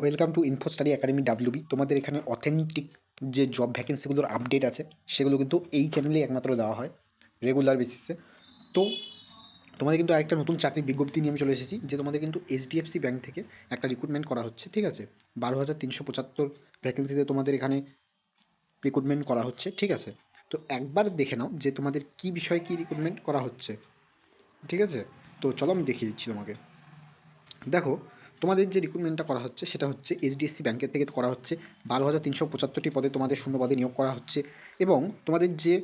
Welcome to info study academy WB তোমাদের এখানে authentic যে জব ভ্যাকেন্সিগুলোর আপডেট আছে, সেগুলো কিন্তু এই চ্যানেলেই একমাত্র দেওয়া হয় রেগুলার বেসিসে তো তোমাদের কিন্তু আরেকটা নতুন চাকরির বিজ্ঞপ্তি নিয়ে আমি চলে এসেছি, যে তোমাদের কিন্তু এইচডিএফসি ব্যাংক থেকে একটা রিক্রুটমেন্ট করা হচ্ছে, ঠিক আছে? বারো হাজার তিনশো পঁচাত্তর ভ্যাকেন্সিতে তোমাদের এখানে রিক্রুটমেন্ট করা হচ্ছে, ঠিক আছে? তো একবার দেখে নাও যে তোমাদের কি বিষয়ে কি রিক্রুটমেন্ট করা হচ্ছে, ঠিক আছে? তো চলো আমি দেখিয়ে দিচ্ছি তোমাকে। দেখো তোমাদের যে রিক্রুটমেন্টটা করা হচ্ছে, সেটা হচ্ছে এইচডিএফসি ব্যাংকের থেকে করা হচ্ছে। বারো হাজার তিনশো পঁচাত্তরটি পদে তোমাদের শূন্য পদে নিয়োগ করা হচ্ছে। এবং তোমাদের যে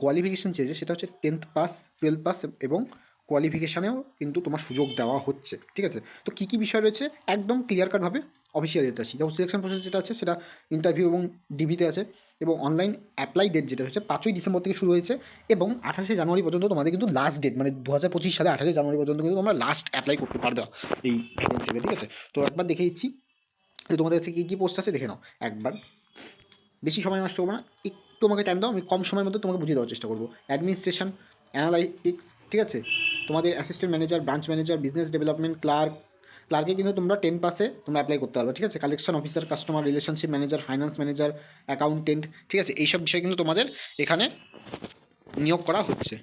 কোয়ালিফিকেশান চেয়েছে, সেটা হচ্ছে টেন্থ পাস টুয়েলভ পাস এবং কোয়ালিফিকেশানেও কিন্তু তোমার সুযোগ দেওয়া হচ্ছে। ঠিক আছে? তো কী কী বিষয় রয়েছে? একদম ক্লিয়ার কাটভাবে অফিসিয়াল যেতে আসি যেমন সিলেকশন প্রসেস যেটা আছে, সেটা ইন্টারভিউ এবং ডিভিতে আছে এবং অনলাইন অ্যাপ্লাই ডেট যেটা হচ্ছে, পাঁচই ডিসেম্বর থেকে শুরু হয়েছে এবং আঠাশে জানুয়ারি পর্যন্ত তোমাদের কিন্তু লাস্ট ডেট মানে দু হাজার পঁচিশ সালে আঠাশে জানুয়ারি পর্যন্ত কিন্তু তোমরা লাস্ট অ্যাপ্লাই করতে পারবে এই ভ্যাকেন্সিতে ঠিক আছে? তো একবার দেখে দিচ্ছি যে তোমাদের কাছে কী কী পোস্ট আছে দেখে নাও একবার। বেশি সময় নষ্ট করব না, একটু আমাকে টাইম দাও, আমি কম সময়ের মধ্যে তোমাকে বুঝিয়ে দেওয়ার চেষ্টা করব। অ্যাডমিনিস্ট্রেশন অ্যানালাইটিক্স ঠিক আছে? তোমাদের assistant manager branch manager business development clerk ক্লার্কে কিন্তু তোমরা টেন পাসে তোমরা অ্যাপ্লাই করতে পারবে, ঠিক আছে? Collection officer customer relationship manager finance manager accountant ঠিক আছে? এইসব বিষয় কিন্তু তোমাদের এখানে নিয়োগ করা হচ্ছে,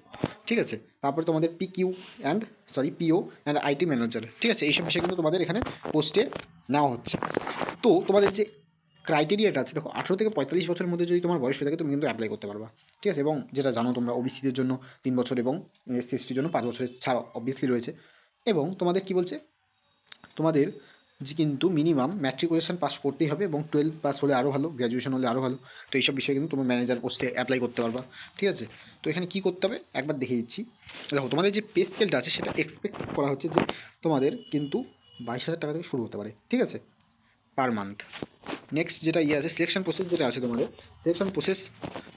ঠিক আছে? তারপরে তোমাদের PQ and sorry PO and IT manager ঠিক আছে? এইসব বিষয় কিন্তু তোমাদের এখানে পোস্টে নেওয়া হচ্ছে। তো তোমাদের যে ক্রাইটেরিয়াটা আছে, দেখো, আঠেরো থেকে পঁয়তাল্লিশ বছরের মধ্যে যদি তোমার বয়স হয়ে থাকে, তুমি কিন্তু অ্যাপ্লাই করতে পারবা, ঠিক আছে? এবং যেটা জানো তোমরা ওবিসিদের জন্য তিন বছর এবং এসসি জন্য পাঁচ বছরের ছাড় অবভিয়াসলি রয়েছে। এবং তোমাদের কি বলছে? তোমাদের যে কিন্তু মিনিমাম ম্যাট্রিকুলেশন পাস করতেই হবে এবং টুয়েলভ পাস হলে আরও ভালো গ্র্যাজুয়েশন হলে আরও ভালো। তো এইসব বিষয়ে কিন্তু তোমার ম্যানেজার পোস্টে অ্যাপ্লাই করতে পারবা, ঠিক আছে? তো এখানে কী করতে হবে? একবার দেখে দিচ্ছি। দেখো, তোমাদের যে পে স্কেলটা আছে, সেটা এক্সপেক্ট করা হচ্ছে যে তোমাদের কিন্তু বাইশ হাজার টাকা থেকে শুরু হতে পারে, ঠিক আছে? পার মান্থ নেক্সট যেটা ইয়ে আছে সিলেকশন প্রসেস যেটা আছে তোমাদের সিলেকশন প্রসেস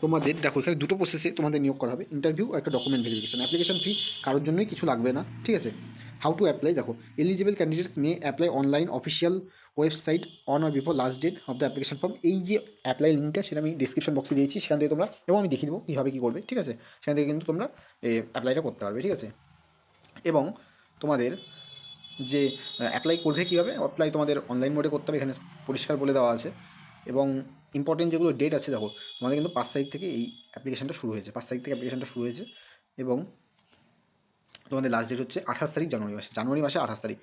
তোমাদের, দেখো, এখানে দুটো প্রসেসে তোমাদের নিয়োগ করা হবে। ইন্টারভিউ আর একটা ডকুমেন্ট ভেরিফিকেশন অ্যাপ্লিকেশন ফি কারোর জন্যই কিছু লাগবে না, ঠিক আছে? হাউ টু অ্যাপ্লাই দেখো eligible candidates may apply online official website on or before last date of the application form এই যে অ্যাপ্লাই লিঙ্কটা সেটা আমি ডিসক্রিপশন বক্সে দিয়েছি, সেখান থেকে তোমরা, এবং আমি দেখিয়ে দেবো কীভাবে কী করবে, ঠিক আছে? সেখান থেকে কিন্তু তোমরা অ্যাপ্লাইটা করতে পারবে, ঠিক আছে? এবং তোমাদের যে অ্যাপ্লাই করবে কীভাবে অ্যাপ্লাই তোমাদের অনলাইন মোডে করতে হবে, এখানে পরিষ্কার বলে দেওয়া আছে। এবং ইম্পর্টেন্ট যেগুলো ডেট আছে, দেখো, তোমাদের কিন্তু পাঁচ তারিখ থেকে এই অ্যাপ্লিকেশনটা শুরু হয়েছে, পাঁচ তারিখ থেকে অ্যাপ্লিকেশনটা শুরু হয়েছে। এবং তোমাদের লাস্ট ডেট হচ্ছে আঠাশ তারিখ জানুয়ারি মাসে জানুয়ারি মাসে আঠাশ তারিখ।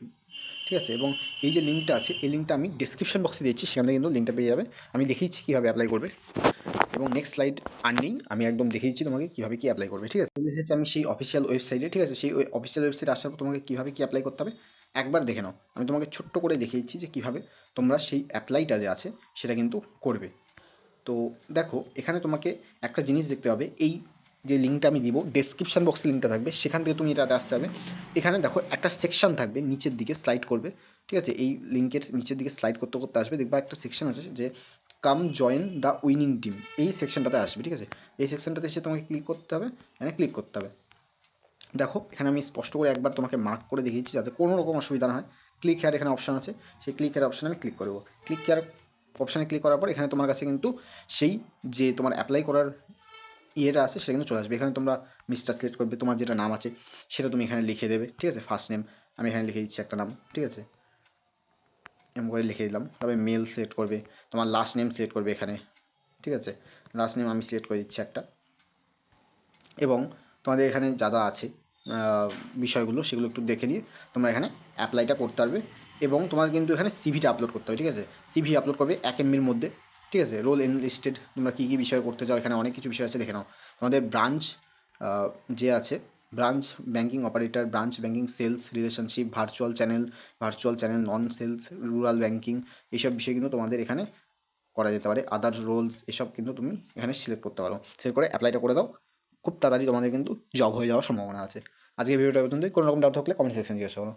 ঠিক আছে? এবং এই যে লিঙ্কটা আছে, এই লিঙ্কটা আমি ডিসক্রিপশন বক্সে দিচ্ছি সেখান থেকে কিন্তু লিঙ্কটা পেয়ে যাবে। আমি দেখিয়েছি কীভাবে অ্যাপ্লাই করবে। এবং নেক্সট স্লাইড আর নেই আমি একদম দেখিয়ে দিচ্ছি তোমাকে কীভাবে কী অ্যাপ্লাই করবে, ঠিক আছে? আমি সেই অফিসিয়াল ওয়েবসাইটে ঠিক আছে? সেই অফিসিয়াল ওয়েবসাইটে আসার পর তোমাকে কীভাবে কী অ্যাপ্লাই করতে হবে, একবার দেখে নাও। আমি তোমাকে ছোট্ট করে দেখিয়ে দিচ্ছি যে কীভাবে তোমরা সেই অ্যাপ্লাইটা যে আছে, সেটা কিন্তু করবে। তো দেখো, এখানে তোমাকে একটা জিনিস দেখতে হবে, এই যে লিঙ্কটা আমি দিব ডেসক্রিপশন বক্সে লিঙ্কটা থাকবে, সেখান থেকে তুমি এটাতে আসতে হবে এখানে দেখো একটা সেকশন থাকবে, নিচের দিকে স্লাইড করবে, ঠিক আছে? এই লিঙ্কের নিচের দিকে স্লাইড করতে করতে আসবে, দেখবা একটা সেকশন আছে যে come join the winning team এই সেকশনটাতে আসবে, ঠিক আছে? এই সেকশনটাতে এসে তোমাকে ক্লিক করতে হবে এখানে ক্লিক করতে হবে। দেখো, এখানে আমি স্পষ্ট করে একবার তোমাকে মার্ক করে দেখিয়েছি যাতে কোনো রকম অসুবিধা না হয়। ক্লিক হেয়ার এখানে অপশান আছে, সেই ক্লিক হেয়ার অপশানে আমি ক্লিক করব ক্লিক হেয়ার অপশানে ক্লিক করার পর এখানে তোমার কাছে কিন্তু সেই যে তোমার অ্যাপ্লাই করার ইয়েটা আছে, সেটা কিন্তু চলে আসবে। এখানে তোমরা মিস্টার সিলেক্ট করবে, তোমার যেটা নাম আছে, সেটা তুমি এখানে লিখে দেবে, ঠিক আছে? ফার্স্ট নেম আমি এখানে লিখে দিচ্ছি একটা নাম, ঠিক আছে? এমন করে লিখে দিলাম। তবে মেল সিলেক্ট করবে, তোমার লাস্ট নেম সিলেক্ট করবে এখানে, ঠিক আছে? লাস্ট নেম আমি সিলেক্ট করে দিচ্ছি একটা। এবং তোমাদের এখানে যা যা আছে বিষয়গুলো, সেগুলো একটু দেখে নিয়ে তোমরা এখানে অ্যাপ্লাইটা করতে পারবে। এবং তোমার কিন্তু এখানে সিভিটা আপলোড করতে হবে, ঠিক আছে? সিভি আপলোড করবে, এক এমবির মধ্যে। ঠিক আছে রোল এনলিস্টেড তোমরা কী কী বিষয় করতে চাও, এখানে অনেক কিছু বিষয় আছে, দেখে নাও। তোমাদের ব্রাঞ্চ যে আছে branch banking operator branch banking sales relationship virtual channel virtual channel non sales rural banking এইসব বিষয় কিন্তু তোমাদের এখানে করা যেতে পারে। আদার রোলস এসব কিন্তু তুমি এখানে সিলেক্ট করতে পারো। সিলেক্ট করে অ্যাপ্লাইটা করে দাও। খুব তাড়াতাড়ি তোমাদের কিন্তু জব হয়ে যাওয়ার সম্ভাবনা আছে। আজকে ভিডিওটা পর্যন্তই। কোনো রকম ডাউট থাকলে কমেন্ট সেকশন জিজ্ঞাসা করো।